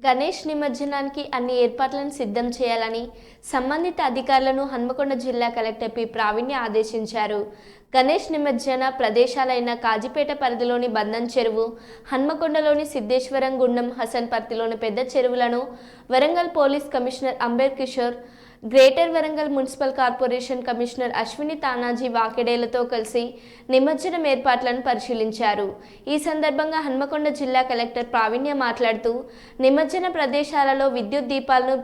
గణేష్ నిమజ్జనానికి అన్ని ఏర్పాట్లను సిద్ధం చేయాలని సంబంధిత అధికారులను హన్మకొండ జిల్లా కలెక్టర్ పి. ప్రావీణ్య ఆదేశించారు. గణేష్ నిమజ్జన ప్రదేశాలైన కాజిపేట పరిధిలోని బంధన్ చెరువు హన్మకొండలోని సిద్ధేశ్వరం గుండం హసన్పర్తిలోని పెద్ద చెరువులను Warangal police commissioner Amber Kishore greater Warangal municipal corporation commissioner Ashwini Tanaji వాకెడేలతో కలిసి నిమజ్జనం ఏర్పాట్లను పరిశీలించారు. ఈ సందర్భంగా హన్మకొండ జిల్లా కలెక్టర్ ప్రావీణ్య మాట్లాడుతూ నిమజ్జన ప్రదేశాలలో విద్యుత్ దీపాలను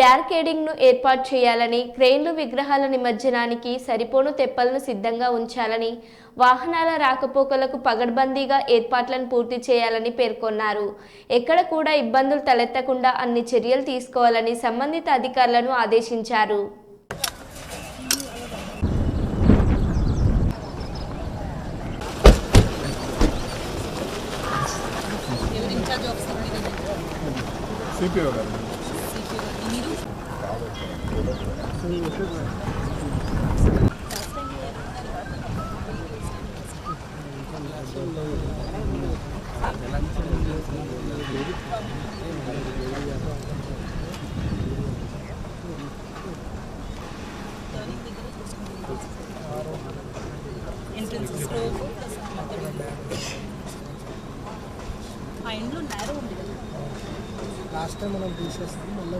బ్యారికేడింగ్ను ఏర్పాటు చేయాలని క్రెయిన్లు విగ్రహాల నిమజ్జనానికి సరిపోను తెప్పలను సిద్ధంగా ఉంచాలని వాహనాల రాకపోకలకు పగడ్బందీగా ఏర్పాట్లను పూర్తి చేయాలని పేర్కొన్నారు. ఎక్కడ కూడా ఇబ్బందులు తలెత్తకుండా అన్ని చర్యలు తీసుకోవాలని సంబంధిత అధికారులను ఆదేశించారు. సిపిఓ గారు. ఎంట్రన్స్ స్ట్రోక్ ఆ ఎండ్లో నేరో ఉంది లాస్ట్ టైం మనం తీసేస్తాం మళ్ళీ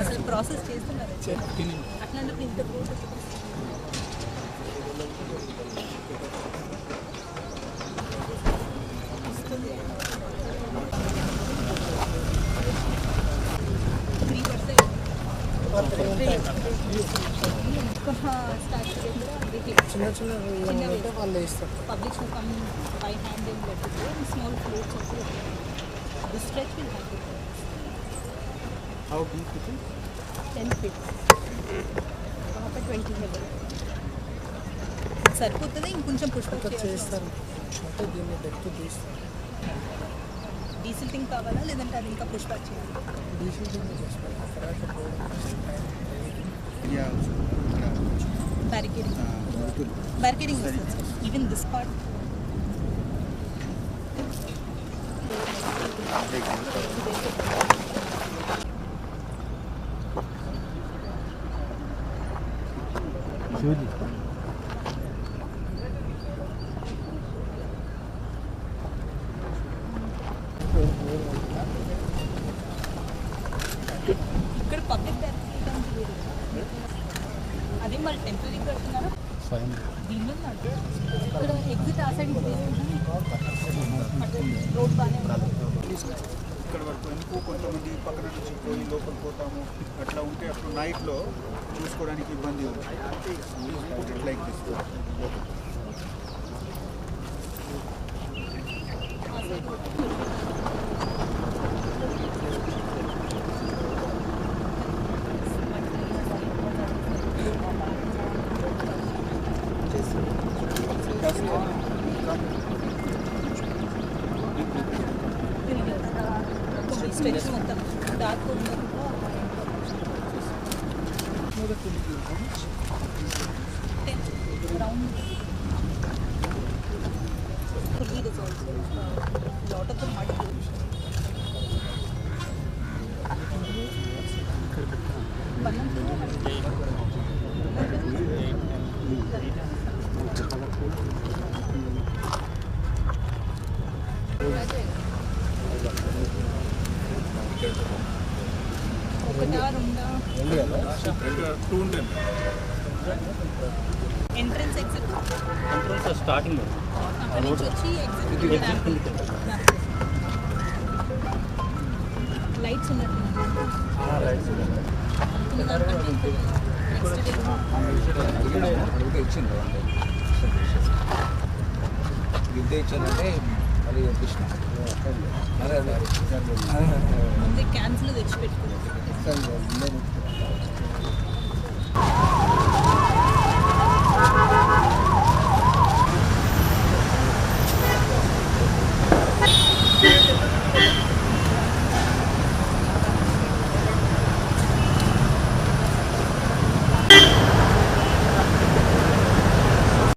అసలు ప్రాసెస్ చేస్తున్నారు అట్లాంటప్పుడు ఇంత ప్రాసెస్ త్రీ చిన్న చిన్న అంటే వాళ్ళు వేస్తారు పబ్లిక్ కమ్ బై హ్యాండ్ ఏం పెట్టితే స్మాల్ ప్లేట్స్ వచ్చి the stretch will have how deep it is 10 feet ఒక 20 లెవెల్ సరిపోతుంది? ఇంకొంచెం పుష్ చేస్తారు. అంటే దీన్ని డెప్త్ తీస్తారు. డీజిల్ థింగ్ కావాలా? లేదంటే అది ఇంకా పుష్ బ్యాక్ చేయాలి? డీజిల్ థింగ్ తర్వాత barricading barricading even this part ఇక్కడ పబ్లిక్ బ్యారికేడింగ్ లేదు అదే మళ్ళీ టెంపరీ కడుతున్నారా? ఇక్కడ ఎగ్జిట్ ఆ సైడ్ రోడ్ బాగానే ఉంది. ఇక్కడ వరకు ఎందుకు కొంతమంది పక్కన నుంచి పోయి లోపల పోతాము? అట్లా ఉంటే అప్పుడు నైట్లో చూసుకోవడానికి ఇబ్బంది ఉంది. లైక్ स्टेशन मतलब रात को lot of the mud Thank you. Entrance exit entrance starting lights ఉన్నట్టు అదే అదే ముందే క్యాన్సిల్ తెచ్చి పెట్టుకున్నాం